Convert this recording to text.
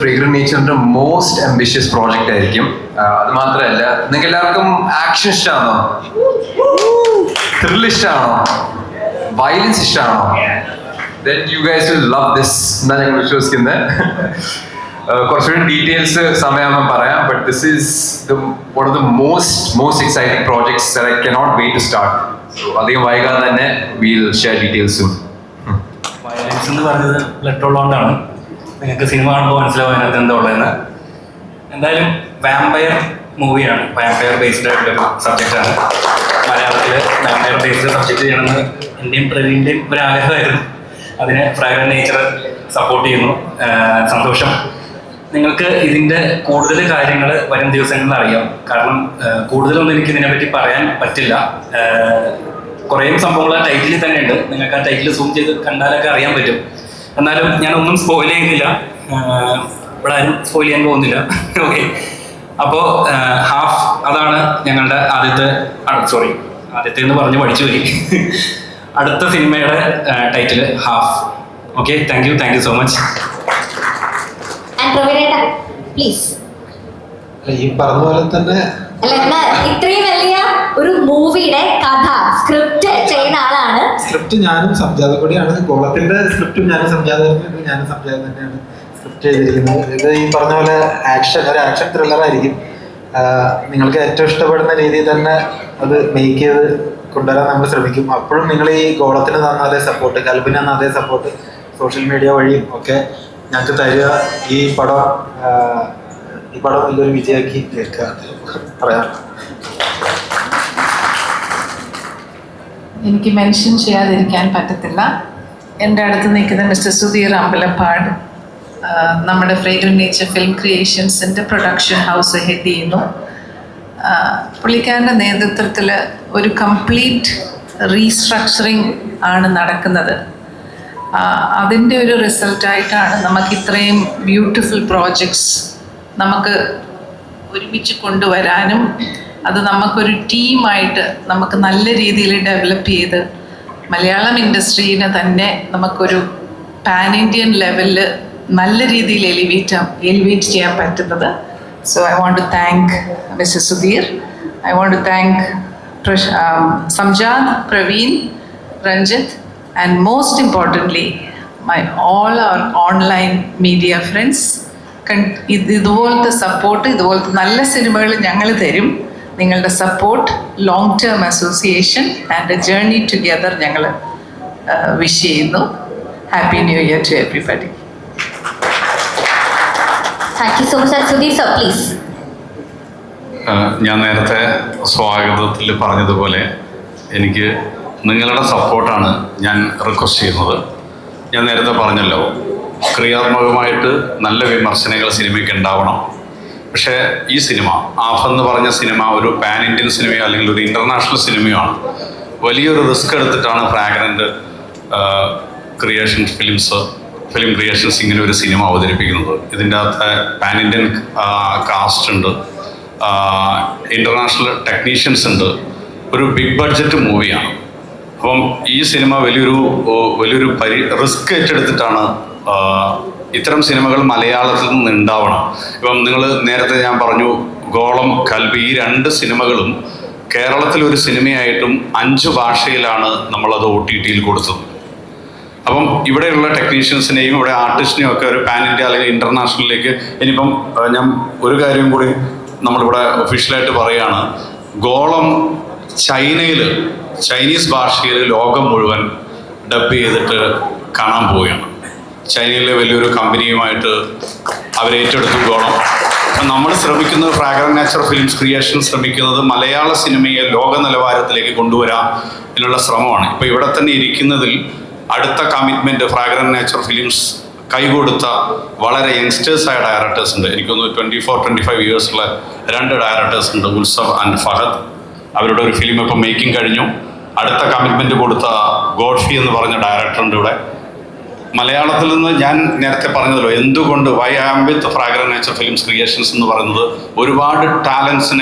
Fragrant നേച്ചറിന്റെ most ambitious project ആയിരിക്കും. അത് മാത്രമല്ല നിങ്ങൾക്ക് എല്ലാവർക്കും ആക്ഷൻ ഇഷ്ടമാണോ ത്രിൽ ഇഷ്ടമാണോ വയലൻസ് ഇഷ്ടമാണോ then you guys will love this എന്നാ ഞങ്ങൾ വിശ്വസിക്കുന്നത്. കുറച്ചുകൂടി ഡീറ്റെയിൽസ് സമയമാകുമ്പോൾ പറയാം. But this is the one of the most most exciting projects I cannot wait to start അധികം വൈകാതെ തന്നെ വിൽ ഷെയർ ഡീറ്റെയിൽസും വയലൻസ് എന്ന് പറഞ്ഞത് ലെറ്റർ ഉള്ളതുകൊണ്ടാണ് നിങ്ങൾക്ക് സിനിമ കാണുമ്പോൾ മനസ്സിലാവും അതിനകത്ത് എന്താ ഉള്ളതെന്ന്. എന്തായാലും വാമ്പയർ മൂവിയാണ് വാമ്പയർ ബേസ്ഡ് ആയിട്ടുള്ളൊരു സബ്ജക്റ്റാണ് മലയാളത്തിൽ വാമ്പയർ ബേസ്ഡ് സബ്ജക്റ്റ് ചെയ്യണമെന്ന് എന്റെയും പ്രവീണിന്റെയും ഒരു ആഗ്രഹമായിരുന്നു. അതിന് ഫ്രാഗ്രൻ നേച്ചർ സപ്പോർട്ട് ചെയ്യുന്നു. സന്തോഷം. നിങ്ങൾക്ക് ഇതിന്റെ കൂടുതൽ കാര്യങ്ങൾ വരും ദിവസങ്ങളിൽ അറിയാം. കാരണം കൂടുതലൊന്നും എനിക്ക് ഇതിനെപ്പറ്റി പറയാൻ പറ്റില്ല. കുറേ സംഭവങ്ങൾ ആ ടൈറ്റിൽ തന്നെ ഉണ്ട് നിങ്ങൾക്ക് ആ ടൈറ്റിൽ സൂം ചെയ്ത് കണ്ടാലൊക്കെ അറിയാൻ പറ്റും. എന്നാലും ഞാൻ ഒന്നും സ്പോയിൽ ചെയ്യുന്നില്ല. ഇവിടെ ആരും സ്പോയിൽ ചെയ്യാൻ പോകുന്നില്ല. ഓക്കെ അപ്പോൾ ഹാഫ് അതാണ് ഞങ്ങളുടെ ആദ്യത്തെ സോറി ആദ്യത്തെ എന്ന് പറഞ്ഞ് പഠിച്ചു പോയി. അടുത്ത സിനിമയുടെ title half okay thank you thank you so much please ഈ പറഞ്ഞ പോലെ തന്നെ ഇത്രയും വലിയ ഒരു മൂവിയുടെ കഥ സ്ക്രിപ്റ്റ് ചെയ്യുന്ന സ്ക്രിപ്റ്റ് ഞാനും സംജാത കൂടിയാണ്. ഗോളത്തിന്റെ സ്ക്രിപ്റ്റും ഞാനും സംജാത ഞാനും സംജാത തന്നെയാണ് സ്ക്രിപ്റ്റ് ചെയ്തിരിക്കുന്നത്. ഇത് ഈ പറഞ്ഞ പോലെ ആക്ഷൻ ഒരു ആക്ഷൻ ത്രില്ലർ ആയിരിക്കും. നിങ്ങൾക്ക് ഏറ്റവും ഇഷ്ടപ്പെടുന്ന രീതിയിൽ തന്നെ അത് മേക്ക് ചെയ്ത് കൊണ്ടുവരാൻ നമ്മൾ ശ്രമിക്കും. അപ്പോഴും നിങ്ങൾ ഈ ഗോളത്തിന് തന്ന അതേ സപ്പോർട്ട് കൽബിന് തന്ന അതേ സപ്പോർട്ട് സോഷ്യൽ മീഡിയ വഴിയും ഒക്കെ ഞങ്ങൾക്ക് തരിക. ഈ പടം ഈ പടം വലിയൊരു വിജയമാക്കി തീർക്കുക. പറയാം. എനിക്ക് മെൻഷൻ ചെയ്യാതിരിക്കാൻ പറ്റത്തില്ല. എന്റെ അടുത്ത് നിൽക്കുന്ന മിസ്റ്റർ സുധീർ അമ്പലപ്പാട് നമ്മുടെ ഫ്രേഗ്രൻ നേച്ചർ ഫിലിം ക്രിയേഷൻസിന്റെ പ്രൊഡക്ഷൻ ഹൗസ് ഹെഡ് ചെയ്യുന്നു. പുള്ളിക്കാരന്റെ നേതൃത്വത്തിൽ ഒരു കംപ്ലീറ്റ് റീസ്ട്രക്ചറിങ് ആണ് നടക്കുന്നത്. അതിന്റെ ഒരു റിസൾട്ടായിട്ടാണ് നമുക്ക് ഇത്രയും ബ്യൂട്ടിഫുൾ പ്രോജക്ട്സ് നമുക്ക് ഒരുമിച്ച് കൊണ്ടുവരാനും അത് നമുക്കൊരു ടീമായിട്ട് നമുക്ക് നല്ല രീതിയിൽ ഡെവലപ്പ് ചെയ്ത് മലയാളം ഇൻഡസ്ട്രീനെ തന്നെ നമുക്കൊരു പാൻ ഇന്ത്യൻ ലെവലിൽ നല്ല രീതിയിൽ എലിവേറ്റ് എലിവേറ്റ് ചെയ്യാൻ പറ്റുന്നത്. So I want to thank Mr Sudheer. I want to thank Samjad Praveen Ranjith and most importantly my all our online media friends ഇത് ഇതുപോലത്തെ സപ്പോർട്ട് ഇതുപോലത്തെ നല്ല സിനിമകൾ ഞങ്ങൾ തരും. നിങ്ങളുടെ support long term association and a journey together ഞങ്ങൾ wish ചെയ്യുന്നു. Happy new year to everybody ഞാൻ നേരത്തെ സ്വാഗതത്തിൽ പറഞ്ഞതുപോലെ എനിക്ക് നിങ്ങളുടെ സപ്പോർട്ടാണ് ഞാൻ റിക്വസ്റ്റ് ചെയ്യുന്നത്. ഞാൻ നേരത്തെ പറഞ്ഞല്ലോ ക്രിയാത്മകമായിട്ട് നല്ല വിമർശനങ്ങൾ സിനിമയ്ക്ക് ഉണ്ടാവണം. പക്ഷേ ഈ സിനിമ ആഫ് എന്ന് പറഞ്ഞ സിനിമ ഒരു പാൻ ഇന്ത്യൻ സിനിമയോ അല്ലെങ്കിൽ ഒരു ഇന്റർനാഷണൽ സിനിമയാണ് വലിയൊരു റിസ്ക് എടുത്തിട്ടാണ് Fragrant Creation Films Film Creations ഇങ്ങനെ ഒരു സിനിമ അവതരിപ്പിക്കുന്നത്. ഇതിന്റെ അകത്ത് പാൻ ഇന്ത്യൻ കാസ്റ്റ് ഉണ്ട്. ഇന്റർനാഷണൽ ടെക്നീഷ്യൻസ് ഉണ്ട്. ഒരു ബിഗ് ബഡ്ജറ്റ് മൂവിയാണ് അപ്പം ഈ സിനിമ വലിയൊരു വലിയൊരു പരി റിസ്ക് ഏറ്റെടുത്തിട്ടാണ് ഇത്തരം സിനിമകൾ മലയാളത്തിൽ നിന്ന് ഉണ്ടാവണം. ഇപ്പം നിങ്ങൾ നേരത്തെ ഞാൻ പറഞ്ഞു ഗോളം കൽബി ഈ രണ്ട് സിനിമകളും കേരളത്തിൽ ഒരു സിനിമയായിട്ടും അഞ്ച് ഭാഷയിലാണ് നമ്മളത് ഒ ടി ടിയിൽ കൊടുത്തത്. അപ്പം ഇവിടെയുള്ള ടെക്നീഷ്യൻസിനെയും ഇവിടെ ആർട്ടിസ്റ്റിനെയും ഒക്കെ ഒരു പാൻ ഇന്ത്യ അല്ലെങ്കിൽ ഇന്റർനാഷണലിലേക്ക് ഇനിയിപ്പം ഞാൻ ഒരു കാര്യം കൂടി നമ്മളിവിടെ ഒഫീഷ്യലായിട്ട് പറയുകയാണ് ഗോളം ചൈനയിൽ ചൈനീസ് ഭാഷയിൽ ലോകം മുഴുവൻ ഡബ് ചെയ്തിട്ട് കാണാൻ പോവുകയാണ്. ചൈനയിലെ വലിയൊരു കമ്പനിയുമായിട്ട് ഗോളം അപ്പം നമ്മൾ ശ്രമിക്കുന്നത് ഫ്രാഗ്രൻ നാച്ചർ ഫിലിംസ് ക്രിയേഷൻ ശ്രമിക്കുന്നത് മലയാള സിനിമയെ ലോക നിലവാരത്തിലേക്ക് കൊണ്ടുവരാം എന്നുള്ള ശ്രമമാണ്. ഇപ്പോൾ ഇവിടെ തന്നെ ഇരിക്കുന്നതിൽ അടുത്ത കമ്മിറ്റ്മെന്റ് ഫ്രാഗ്രൻ നാച്ചർ ഫിലിംസ് കൈകൊടുത്ത വളരെ യങ്സ്റ്റേഴ്സായ ഡയറക്ടേഴ്സ് ഉണ്ട്. എനിക്കൊന്ന് ട്വന്റി ഫോർ ട്വന്റി ഫൈവ് ഇയേഴ്സുള്ള രണ്ട് ഡയറക്ടേഴ്സ് ഉണ്ട് ഉത്സവ് ആൻഡ് ഫഹദ്. അവരുടെ ഒരു ഫിലിം ഇപ്പം മേക്കിംഗ് കഴിഞ്ഞു. അടുത്ത കമ്മിറ്റ്മെന്റ് കൊടുത്ത ഗോഡ്ഫി എന്ന് പറഞ്ഞ ഡയറക്ടറുണ്ട് ഇവിടെ. മലയാളത്തിൽ നിന്ന് ഞാൻ നേരത്തെ പറഞ്ഞല്ലോ എന്തുകൊണ്ട് why am with Fragrant Nature Films Creations എന്ന് പറയുന്നത് ഒരുപാട് ടാലൻസിനെ